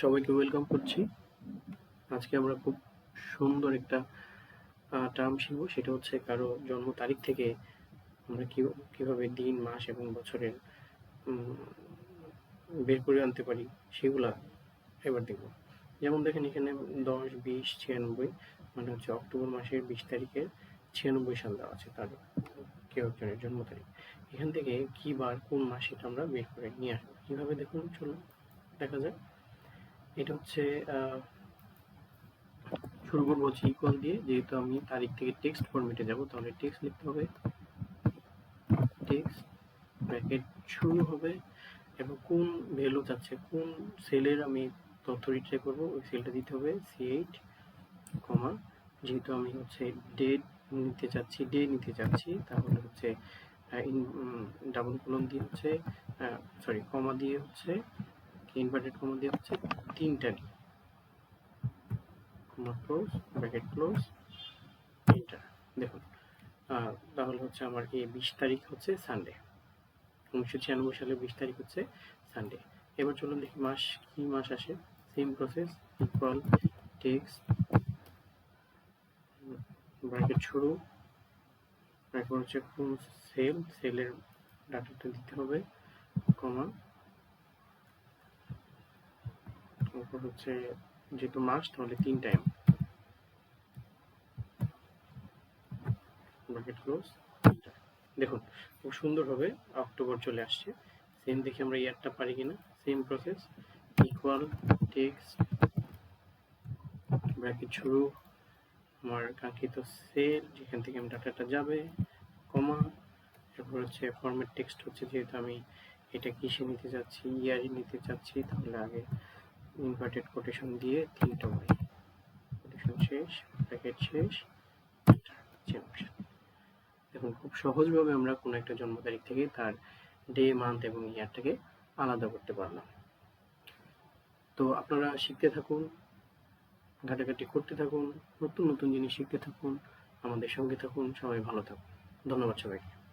সবাইকে ওয়েলকাম করছি। আজকে আমরা খুব সুন্দর একটা টার্ম শিখব। সেটা হচ্ছে কারও জন্ম তারিখ থেকে আমরা কীভাবে দিন, মাস এবং বছরের বের করে আনতে পারি, সেগুলা এবার দেখব। যেমন দেখেন এখানে দশ, বিশ, ছিয়ানব্বই মানে হচ্ছে অক্টোবর মাসের বিশ তারিখের ছিয়ানব্বই সাল দেওয়া আছে তার কেউ একজনের জন্ম তারিখ। এখান থেকে কি বার কোন মাস আমরা বের করে নিয়ে আসব। কীভাবে দেখুন, চলুন, দেখা যাক। এটা হচ্ছে শুরু করব হচ্ছে ইকুয়াল দিয়ে। যেহেতু আমি তারিখ থেকে টেক্সট ফরম্যাটে যাব, তাহলে টেক্সট লিখতে হবে। টেক্সট ব্র্যাকেট শুরু হবে এবং কোন ভ্যালু যাচ্ছে কোন সেলের আমি তথ্য রিট্রাই করব, ওই সেলটা দিতে হবে সি এইট কমা যেহেতু আমি হচ্ছে ডেট নিতে চাচ্ছি ডে নিতে চাচ্ছি, তাহলে হচ্ছে ডাবল কলম দিয়ে হচ্ছে সরি কমা দিয়ে হচ্ছে ইনভার্টেড কমা দিয়ে হচ্ছে তিনটা D comma close bracket close তিনটা। দেখুন তাহলে হচ্ছে আমার এই বিশ তারিখ হচ্ছে সানডে উনিশশো ছিয়ানব্বই সালের বিশ তারিখ হচ্ছে সানডে এবার চলুন দেখি মাস, কি মাস আসে? Same process equal text bracket শুরু। তারপর হচ্ছে কোন সেল সেলের ডাটাটা দিতে হবে কমা তারপর হচ্ছে যেহেতু মাস, তাহলে তিন টাইম ক্লোজ দেখুন, খুব সুন্দরভাবে অক্টোবর চলে আসছে। সেম দেখি আমরা ইয়ারটা পারি কিনা। Same process equal text bracket শুরু, আমার কাঙ্ক্ষিত সেল যেখান থেকে আমি ডাটাটা যাবে কমা এরপর হচ্ছে ফরম্যাট টেক্সট হচ্ছে, যেহেতু আমি এটা কিসে নিতে চাচ্ছি ইয়ারই নিতে চাচ্ছি, তাহলে আগে ইনভার্টেড কোটেশন দিয়ে তিনটা ওয়াই কোটেশন শেষ ব্র্যাকেট শেষ দেখুন, খুব সহজভাবে আমরা কোনো একটা জন্ম তারিখ থেকে তার ডে মান্থ এবং ইয়ারটাকে আলাদা করতে পারলাম। তো আপনারা শিখতে থাকুন, ঘাটাঘাটি করতে থাকুন, নতুন নতুন জিনিস শিখতে থাকুন, আমাদের সঙ্গে থাকুন, সবাই ভালো থাকুন। ধন্যবাদ সবাইকে।